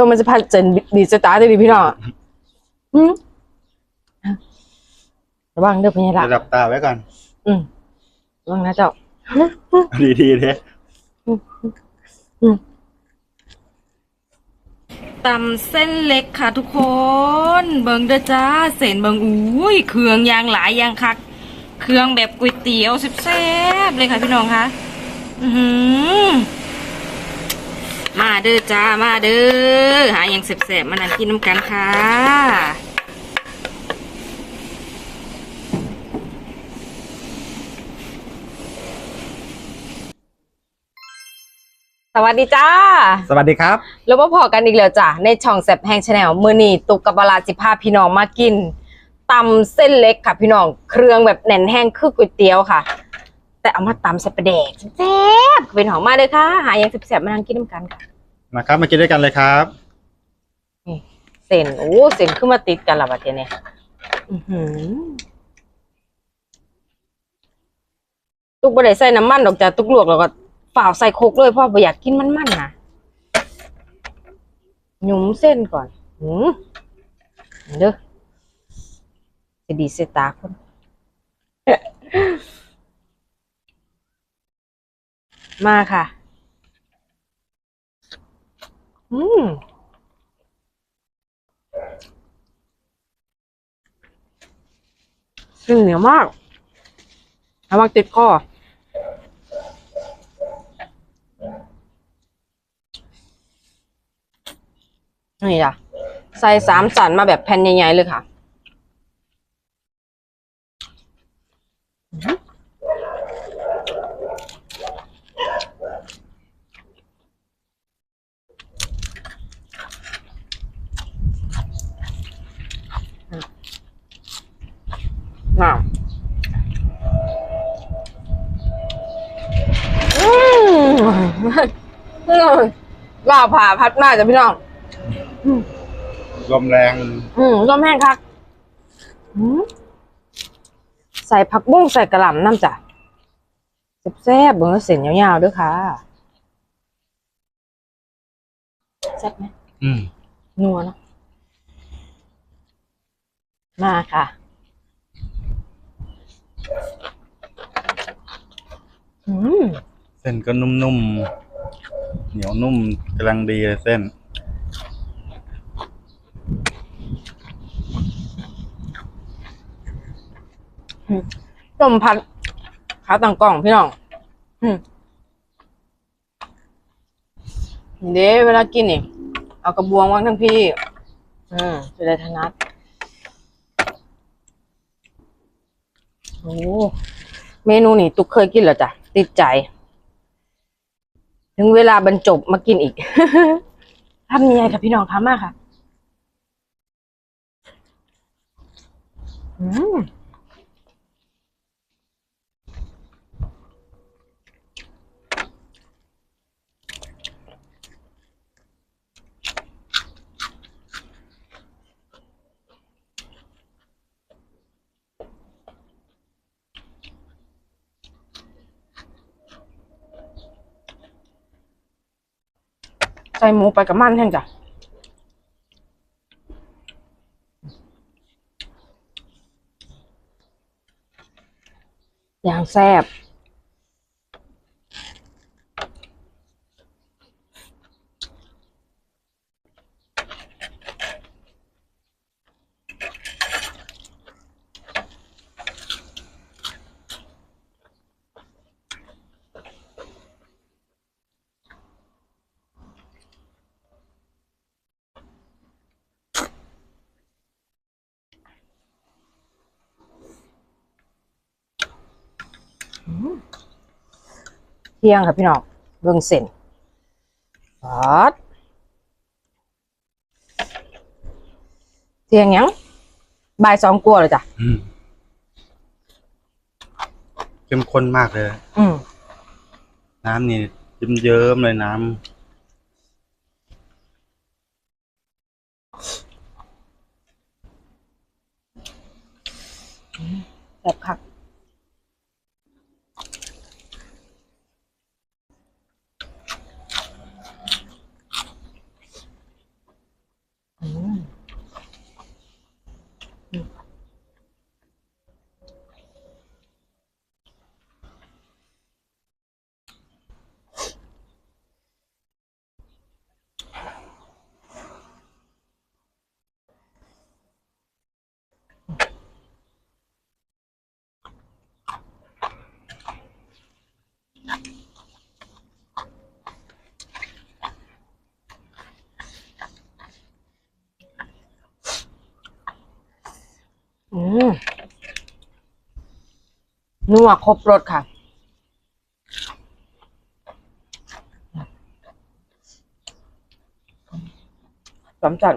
ว่ามันจะพัดเจนดีสตาร์ทได้ดีพี่น้องอืมระวังเด้อพญาละระดับตาไว้ก่อน อืมระวังนะเจ้า ดีดีๆเด้ตำเส้นเล็กค่ะทุกคน เบิงเด้อจ้า เส้นเบิงอุ้ยเครื่องยางหลายอยางคัก เครื่องแบบก๋วยเตี๋ยวแซ่บๆเลยค่ะพี่น้องคะ อือหือ มาเด้อจ้ามาเด้อหาอย่างแซ่บๆมานั่งกินน้ำกันค่ะสวัสดีจ้า สวัสดีครับแล้วมาพอกันอีกแล้วจ้ะ ในช่องแซบแห้งชาแนลมือนีตุกกับบาลาจิพาพี่น้องมากินตำเส้นเล็กค่ะพี่น้อง เครื่องแบบแน่นแห้งคือก๋วยเตี๋ยวค่ะ แต่เอามาตำใส่ปลาแดกแซ่บเป็นหอมมากเลยค่ะ หาอย่างแซ่บๆมานั่งกินน้ำกันค่ะมาครับมากินด้วยกันเลยครับนี่เส้นโอ้เส้นขึ้นมาติดกันละบัดเนี้ยอื้อหือตุกบ่ได้ใส่น้ำมันดอกจ้ะตุกลวกแล้วก็ฝ่าวใส่โคกเลยเพราะบ่อยากกินมันๆนะหยุมเส้นก่อนหืมเด้อจะดีเสยตาคน มาค่ะ อืมซึ่งเหนียวมากระวังติดคอนี่จ้ะใส่สามสันมาแบบแผ่นใหญ่ๆเลยค่ะ น่าอืม ว่าผ่าพัดมากจ้ะพี่น้องลมแรง อืมร่มแห้งคักอืมใส่ผักบุ้งใส่กระหล่ำน้ำจ้ะแซ่บๆเบิ่งแล้วเส้นยาวๆด้วยค่ะแซ่บไหมอืมนัวเนอะมาค่ะ อืม เส้นก็นุ่มๆ เหนียวนุ่มกำลังดีเลยเส้น ต้มผัดขาต่างกล่องพี่น้องอืมเด้เวลากินนี่เอากระบวงวางทั้งพี่ อืมจะได้ถนัดโอ้เมนูนี่ ตุกเคยกินแล้วจ้ะ ติดใจ ถึงเวลาบรรจบมากินอีกทำยังไงค่ะพี่น้องทำมากค่ะ อืม ใส่หมูไปกับมันแห้งจ้ะอย่างแซ่บ เที่ยงค่ะพี่น้องเบิ่งเส้นปัดเที่ยงหยังบ่ายสองกลัวเลยจ้ะอืมเข้มข้นมากเลย อืมน้ำนี่เยิ้มๆเลยน้แบบคัก นัวครบรสค่ะ สำจัด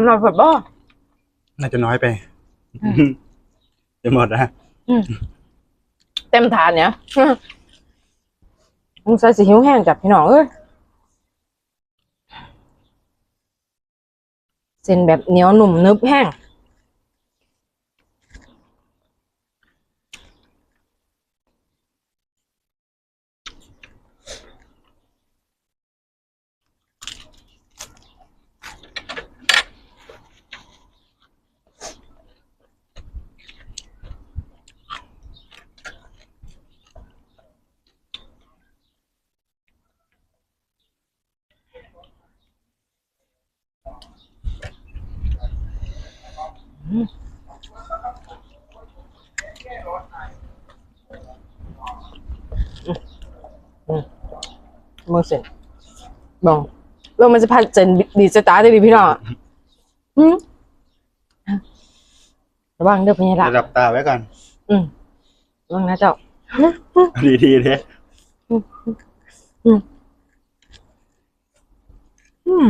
ำนานผดบ่น่าจะน้อยไปจะหมดนะเต็มถานเนี่ยมึงใส่สีหิวแห้งจับพี่น้องเอ้ยเส้นแบบเหนียวหนุ่มนึบแห้ง มึงเสร็จบองลงมันจะพัดเจนดีสตาร์ได้ดีพี่น้องอะอืมระวังเด้อพี่ละระดับตาไว้ก่อน อืมระวังนะเจ้า ดีทีเด้อืม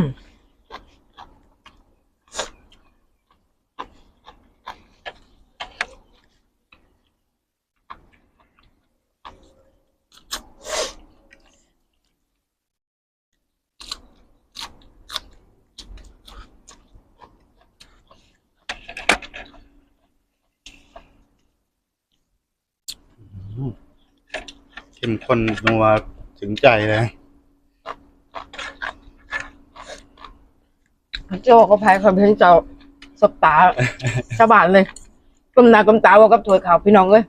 เข้มข้นนัวถึงใจเลยเจ้าก็พายคอนเทนต์เจ้าสบตาชาวบ้านเลยก้มหน้าก้มตาว่ากับถวยขาวพี่น้องเลย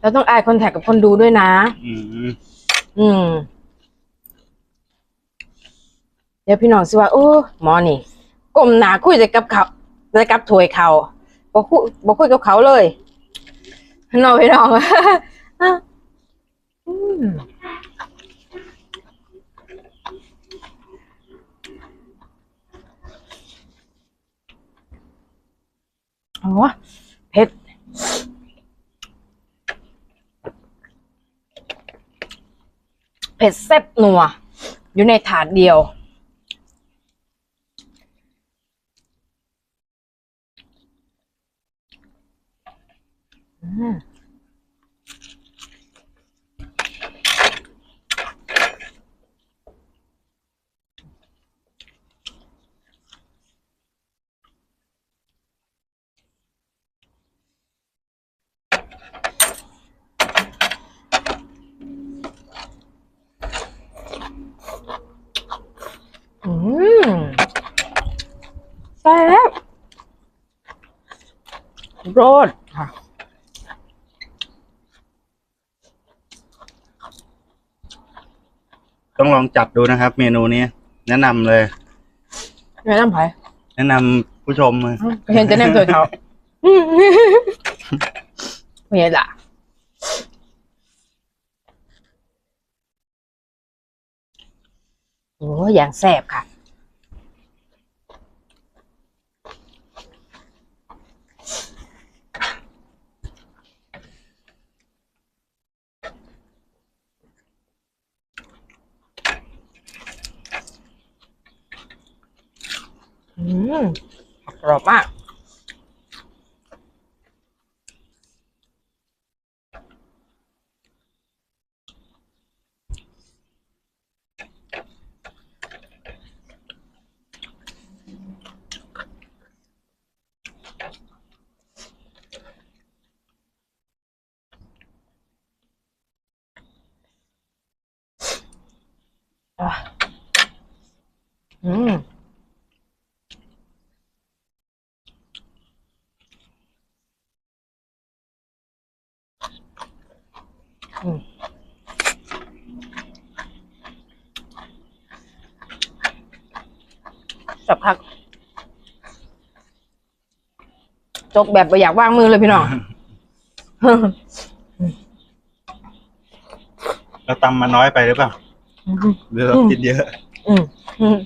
เราต้องอายคอนแทคกับคนดูด้วยนะ อืมอืมเดี๋ยวพี่น้องสิว่าโอ้หมอนี่ก้มหน้าคุยแต่กับเขาแต่กับถวยเขาบอกคุยบอกคุยกับเขาเลย น้องพี่น้องอืมโอ้เผ็ดเผ็ดแซ่บนัว อยู่ในถาดเดียว อืมอืมแซ่บโรดค่ะต้องลองจัดดูนะครับ เมนูนี้แนะนำเลย แนะนำไผ่แนะนำผู้ชมเลยก็เห็นจะแนมตัวเขาไม่ใช่ละโอ้ยอย่างแซ่บค่ะ ผักกรอบมากอืม จกแบบบ่อยากว่างมือเลยพี่น้อง เราตำมาน้อยไปหรือเปล่าหรือเราอืมกินเยอะ อืมอืม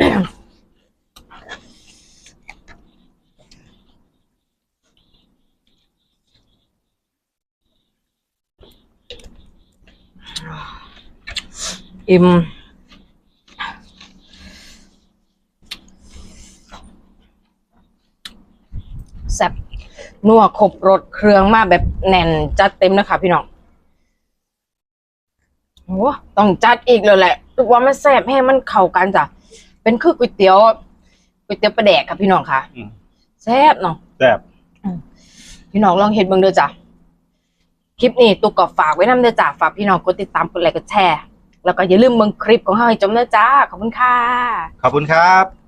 อืม อิ่มแซ่บนัวครบรสเครื่องมาแบบแน่นจัดเต็มนะคะพี่น้องโอ้ต้องจัดอีกเลยแหละรู้ว่ามันแซ่บให้มันเข้ากันจ้ะเป็นคือก๋วยเตี๋ยวก๋วยเตี๋ยวปลาแดกค่ะพี่น้องค่ะอืมแซ่บเนาะแซ่บพี่น้องลองเห็นเบิ่งเด้อจ้ะ คลิปนี้ตุกก็ฝากไว้นำเด้อจ้าฝากพี่น้องกดติดตามกดไลค์กดแชร์แล้วก็อย่าลืมเบิ่งคลิปของเฮาให้จบเด้อจ้าขอบคุณค่ะ ขอบคุณครับ